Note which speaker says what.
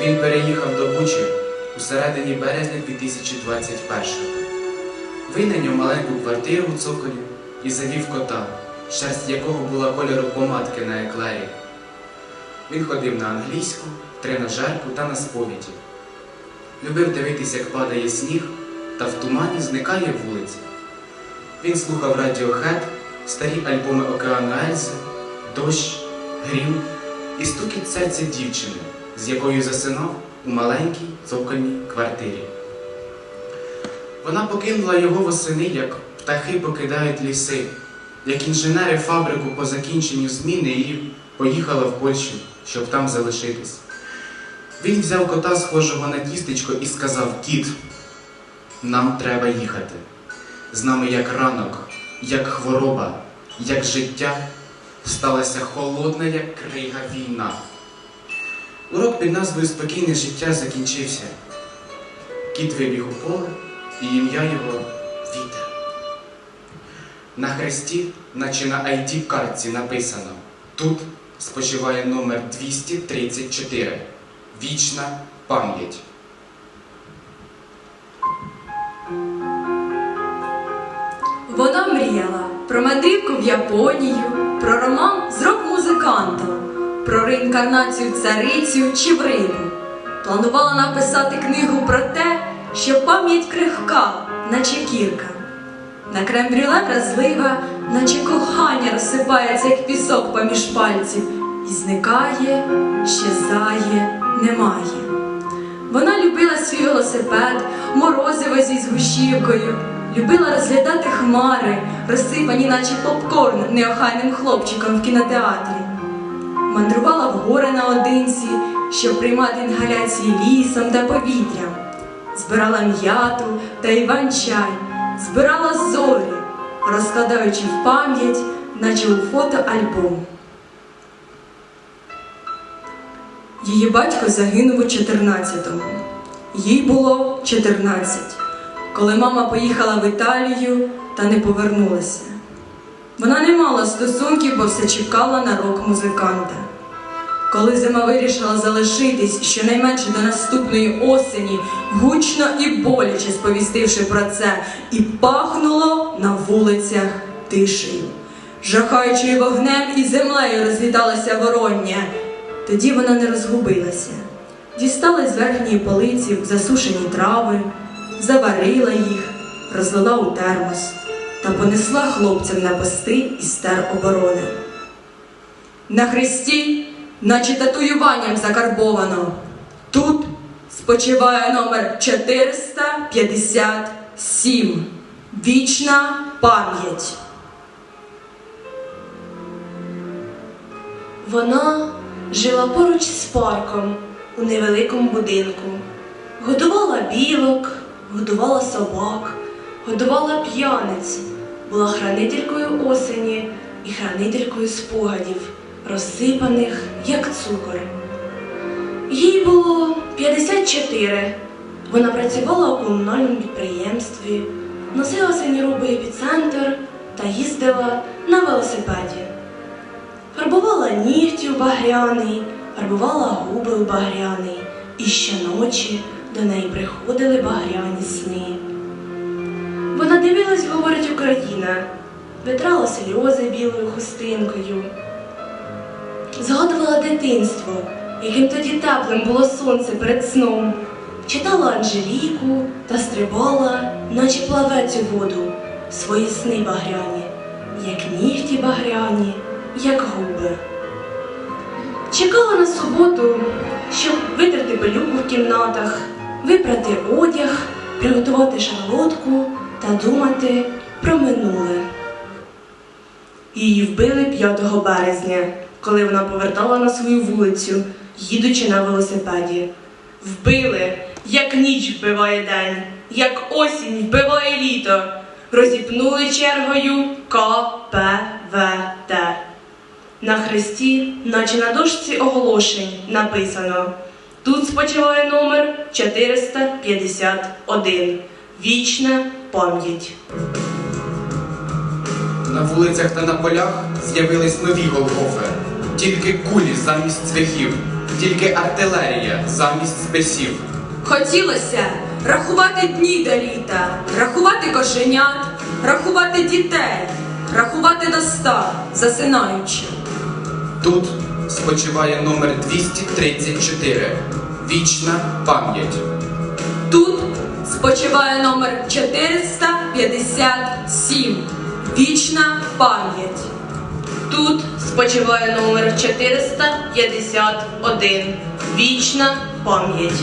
Speaker 1: Він переїхав до Бучі у середині березня 2021-го. Винайняв маленьку квартиру у цоколі і завів кота, шерсть якого була кольору помадки на еклері. Він ходив на англійську, тренажерку та на сповіді. Любив дивитися, як падає сніг, та в тумані зникає вулиця. Він слухав Radiohead, старі альбоми Океану Ельзи, дощ, грім і стукіт серця дівчини, з якою засинав у маленькій цокольній квартирі. Вона покинула його восени, як птахи покидають ліси, як інженери фабрику по закінченню зміни і поїхала в Польщу, щоб там залишитись. Він взяв кота, схожого на тістечко, і сказав: Кіт, нам треба їхати. З нами як ранок, як хвороба, як життя сталася холодна, як крига війна. Урок під назвою Спокійне життя закінчився. Кіт вибіг у поле, і ім'я його Вітер. На хресті, наче на id картці написано Тут спочиває номер 234. Вічна пам'ять.
Speaker 2: Вона мріяла про мандрівку в Японію, про роман з рок-музикантом, про реінкарнацію царицю Римі. Планувала написати книгу про те, що пам'ять крихка, наче кірка. На крем-брюле вразлива, наче кохання розсипається, як пісок поміж пальців, і зникає, щезає, немає. Вона любила свій велосипед, морозиво зі згущівкою, любила розглядати хмари, розсипані, наче попкорн неохайним хлопчиком в кінотеатрі. Мандрувала в гори наодинці, щоб приймати інгаляції лісом та повітрям. Збирала м'яту та іван-чай, збирала зорі, розкладаючи в пам'ять, наче у фотоальбом. Її батько загинув у 14-му. Їй було 14, коли мама поїхала в Італію та не повернулася. Вона не мала стосунків, бо все чекала на рок-музиканта. Коли зима вирішила залишитись щонайменше до наступної осені, гучно і боляче сповістивши про це, і пахнуло на вулицях тишею. Жахаючою вогнем і землею розліталося вороння. Тоді вона не розгубилася. Дістала з верхньої полиці засушені трави, заварила їх, розлила у термос та понесла хлопцям на пости із тер оборони. На хресті, наче татуюванням закарбовано. Тут спочиває номер 457. Вічна пам'ять.
Speaker 3: Вона жила поруч з парком у невеликому будинку. Годувала білок, годувала собак, годувала п'яниць, була хранителькою осені і хранителькою спогадів, розсипаних, як цукор. Їй було 54. Вона працювала у комунальному підприємстві, носила синьору епіцентр та їздила на велосипеді. Фарбувала нігті у багряний, фарбувала губи у багряний, і щоночі до неї приходили багряні сни. Вона дивилась, говорить Україна, витрала сльози білою хустинкою, згадувала дитинство, яким тоді теплим було сонце перед сном, читала Анжеліку та стрибала, наче плавець у воду, свої сни багряні, як нігті багряні як губи. Чекала на суботу, щоб витерти пилюку в кімнатах, випрати одяг, приготувати шарлотку та думати про минуле. Її вбили 5 березня, коли вона повертала на свою вулицю, їдучи на велосипеді. Вбили, як ніч вбиває день, як осінь вбиває літо. Розіпнули чергою КПВТ. На хресті, наче на дошці оголошень, написано Тут спочиває номер 451. Вічна пам'ять.
Speaker 1: На вулицях та на полях з'явились нові Голгофи. Тільки кулі замість цвяхів, тільки артилерія замість списів.
Speaker 2: Хотілося рахувати дні до літа, рахувати кошенят, рахувати дітей, рахувати до ста, засинаючи.
Speaker 1: Тут спочиває номер 234. Вічна пам'ять.
Speaker 2: Тут спочиває номер 457. Вічна пам'ять.
Speaker 3: Тут спочиває номер 451. Вічна пам'ять.